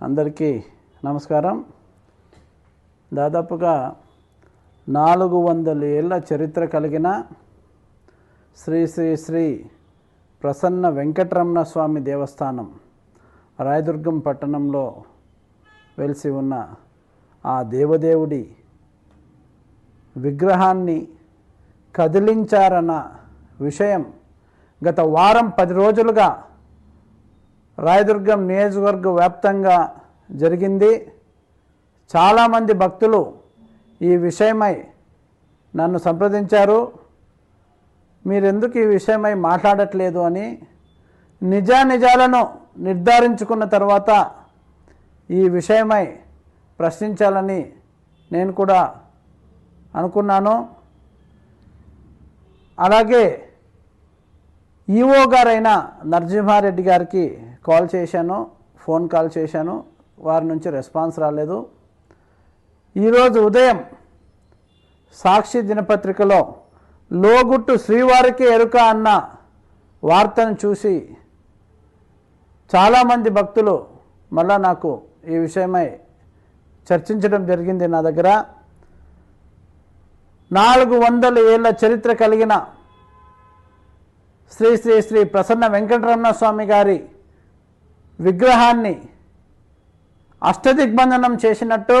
అందరికీ నమస్కారం. దాదాపుగా నాలుగు వందల ఏళ్ళ చరిత్ర కలిగిన శ్రీ శ్రీ శ్రీ ప్రసన్న వెంకటరమణ స్వామి దేవస్థానం రాయదుర్గం పట్టణంలో వెలిసి ఉన్న ఆ దేవదేవుడి విగ్రహాన్ని కదిలించారన్న విషయం గత వారం పది రోజులుగా రాయదుర్గం నియోజకవర్గ వ్యాప్తంగా జరిగింది. చాలామంది భక్తులు ఈ విషయమై నన్ను సంప్రదించారు. మీరెందుకు ఈ విషయమై మాట్లాడట్లేదు అని నిజానిజాలను నిర్ధారించుకున్న తర్వాత ఈ విషయమై ప్రశ్నించాలని నేను కూడా అనుకున్నాను. అలాగే ఈఓ గారైన నరసింహారెడ్డి గారికి కాల్ చేశాను ఫోన్ కాల్ చేశాను. వారి నుంచి రెస్పాన్స్ రాలేదు. ఈరోజు ఉదయం సాక్షి దినపత్రికలో లోగుట్టు శ్రీవారికి ఎరుక అన్న వార్తను చూసి చాలామంది భక్తులు మళ్ళా నాకు ఈ విషయమై చర్చించడం జరిగింది నా దగ్గర. నాలుగు వందల ఏళ్ళ చరిత్ర కలిగిన శ్రీ శ్రీ శ్రీ ప్రసన్న వెంకటరమణ స్వామి గారి విగ్రహాన్ని అష్టదిగ్బంధనం చేసినట్టు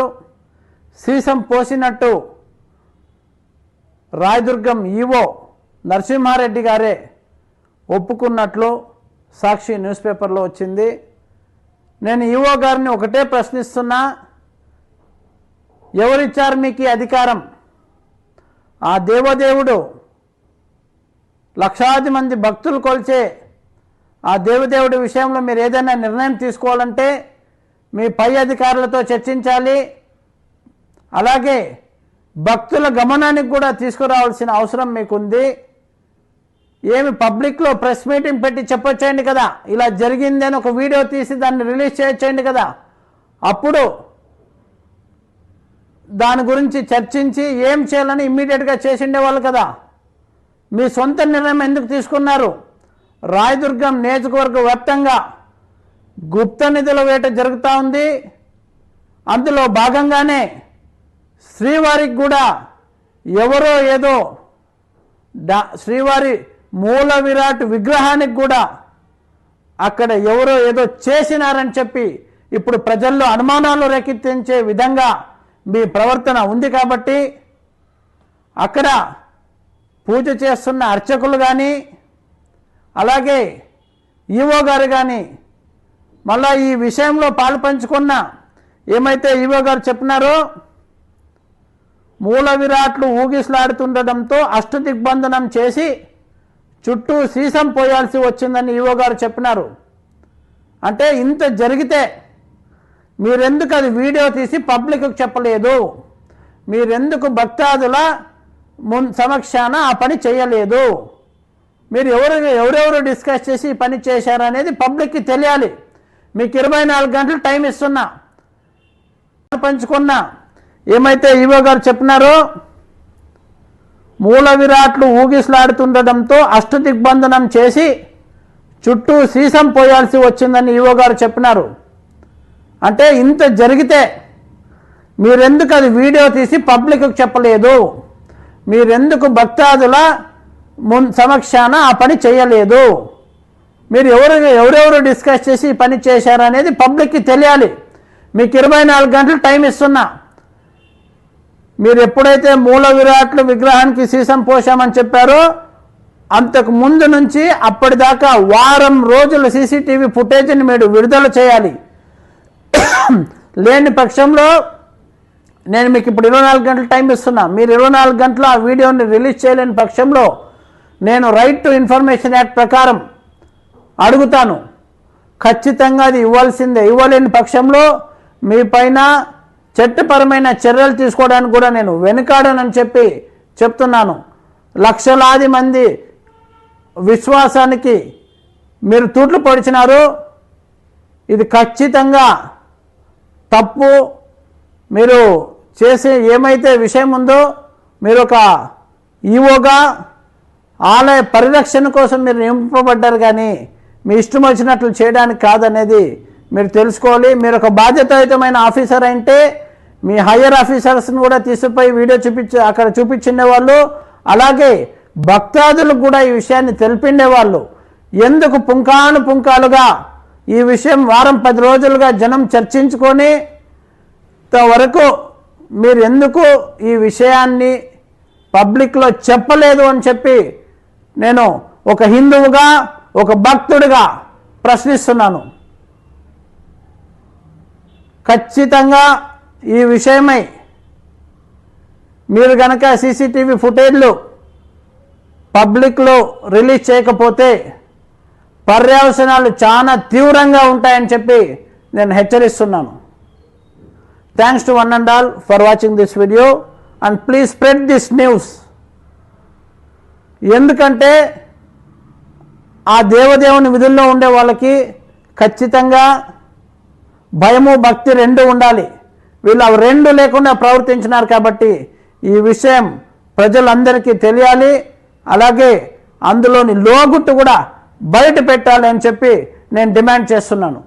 సీసం పోసినట్టు రాయదుర్గం ఈవో నరసింహారెడ్డి గారే ఒప్పుకున్నట్లు సాక్షి న్యూస్ పేపర్లో వచ్చింది. నేను ఈవో గారిని ఒకటే ప్రశ్నిస్తున్నా ఎవరిచ్చారు మీకు అధికారం? ఆ దేవదేవుడు లక్షాది మంది భక్తులు కొలిచే ఆ దేవదేవుడి విషయంలో మీరు ఏదైనా నిర్ణయం తీసుకోవాలంటే మీ పై అధికారులతో చర్చించాలి. అలాగే భక్తుల గమనానికి కూడా తీసుకురావాల్సిన అవసరం మీకుంది. ఏమి పబ్లిక్లో ప్రెస్ మీటింగ్ పెట్టి చెప్పొచ్చేయండి కదా. ఇలా జరిగింది అని ఒక వీడియో తీసి దాన్ని రిలీజ్ చేయొచ్చేయండి కదా. అప్పుడు దాని గురించి చర్చించి ఏం చేయాలని ఇమ్మీడియట్గా చేసి ఉండేవాళ్ళు కదా. మీ సొంత నిర్ణయం ఎందుకు తీసుకున్నారు? రాయదుర్గం నియోజకవర్గ వ్యాప్తంగా గుప్త నిధుల వేట జరుగుతూ ఉంది. అందులో భాగంగానే శ్రీవారికి కూడా ఎవరో ఏదో డా శ్రీవారి మూల విరాట్ విగ్రహానికి కూడా అక్కడ ఎవరో ఏదో చేసినారని చెప్పి ఇప్పుడు ప్రజల్లో అనుమానాలు రేకెత్తించే విధంగా మీ ప్రవర్తన ఉంది కాబట్టి అక్కడ పూజ చేస్తున్న అర్చకులు కానీ అలాగే ఈవో గారు కానీ మళ్ళా ఈ విషయంలో పాలు పంచుకున్న ఏమైతే ఈవో గారు చెప్పినారో మూల విరాట్లు ఊగిసలాడుతుండటంతో అష్టదిగ్బంధనం చేసి చుట్టూ సీసం పోయాల్సి వచ్చిందని ఈవో గారు చెప్పినారు. అంటే ఇంత జరిగితే మీరెందుకు అది వీడియో తీసి పబ్లిక్కి చెప్పలేదు? మీరెందుకు భక్తాదుల మున్ సమక్షాన ఆ పని చేయలేదు? మీరు ఎవరు ఎవరెవరు డిస్కస్ చేసి ఈ పని చేశారనేది పబ్లిక్కి తెలియాలి. మీకు ఇరవై నాలుగు గంటలు టైం ఇస్తున్నా. పంచుకున్నా. ఏమైతే ఈవో గారు చెప్పినారో మూల విరాట్లు ఊగిసలాడుతుండటంతో అష్టదిగ్బంధనం చేసి చుట్టూ సీసం పోయాల్సి వచ్చిందని ఈవో గారు చెప్పినారు. అంటే ఇంత జరిగితే మీరెందుకు అది వీడియో తీసి పబ్లిక్కి చెప్పలేదు? మీరెందుకు భక్తాదుల మున్ సమక్షాన ఆ పని చేయలేదు? మీరు ఎవరు ఎవరెవరు డిస్కస్ చేసి పని పని చేశారనేది పబ్లిక్కి తెలియాలి. మీకు ఇరవై నాలుగు గంటలు టైం ఇస్తున్నా. మీరు ఎప్పుడైతే మూల విరాట్లు విగ్రహానికి సీసం పోసామని చెప్పారో అంతకు ముందు నుంచి అప్పటిదాకా వారం రోజుల సీసీటీవీ ఫుటేజ్ని మీరు విడుదల చేయాలి. లేని పక్షంలో నేను మీకు ఇప్పుడు ఇరవై నాలుగు గంటలు టైం ఇస్తున్నా. మీరు ఇరవై నాలుగు గంటలు ఆ వీడియోని రిలీజ్ చేయలేని పక్షంలో నేను రైట్ టు ఇన్ఫర్మేషన్ యాక్ట్ ప్రకారం అడుగుతాను. ఖచ్చితంగా అది ఇవ్వాల్సిందే. ఇవ్వలేని పక్షంలో మీ పైన చట్టపరమైన చర్యలు తీసుకోవడానికి కూడా నేను వెనుకాడనని చెప్పి చెప్తున్నాను. లక్షలాది మంది విశ్వాసానికి మీరు తూట్లు పొడిచినారు. ఇది ఖచ్చితంగా తప్పు. మీరు చేసే ఏమైతే విషయం ఉందో మీరు ఒక ఈవోగా ఆలయ పరిరక్షణ కోసం మీరు నింపబడ్డారు కానీ మీ ఇష్టం వచ్చినట్లు చేయడానికి కాదనేది మీరు తెలుసుకోవాలి. మీరు ఒక బాధ్యతాయుతమైన ఆఫీసర్ అంటే మీ హయ్యర్ ఆఫీసర్స్ని కూడా తీసుకుపోయి వీడియో చూపించి అక్కడ చూపించిండే వాళ్ళు అలాగే భక్తాదులకు కూడా ఈ విషయాన్ని తెలిపిండే వాళ్ళు ఎందుకు పుంకాను పుంకాలుగా ఈ విషయం వారం పది రోజులుగా జనం చర్చించుకొని వరకు మీరు ఎందుకు ఈ విషయాన్ని పబ్లిక్లో చెప్పలేదు అని చెప్పి నేను ఒక హిందువుగా ఒక భక్తుడిగా ప్రశ్నిస్తున్నాను. ఖచ్చితంగా ఈ విషయమై మీరు గనక సీసీటీవీ ఫుటేజ్లు పబ్లిక్లో రిలీజ్ చేయకపోతే పర్యవసనాలు చాలా తీవ్రంగా ఉంటాయని చెప్పి నేను హెచ్చరిస్తున్నాను. Thanks to one and all for watching this video and please spread this news ఎందుకంటే ఆ దేవదేవుని విధుల్లో ఉండే వాళ్ళకి ఖచ్చితంగా భయము భక్తి రెండు ఉండాలి. వీళ్ళు అవి రెండు లేకుండా ప్రవర్తించినారు కాబట్టి ఈ విషయం ప్రజలందరికీ తెలియాలి. అలాగే అందులోని లోగుట్టు కూడా బయట పెట్టాలి అని చెప్పి నేను డిమాండ్ చేస్తున్నాను.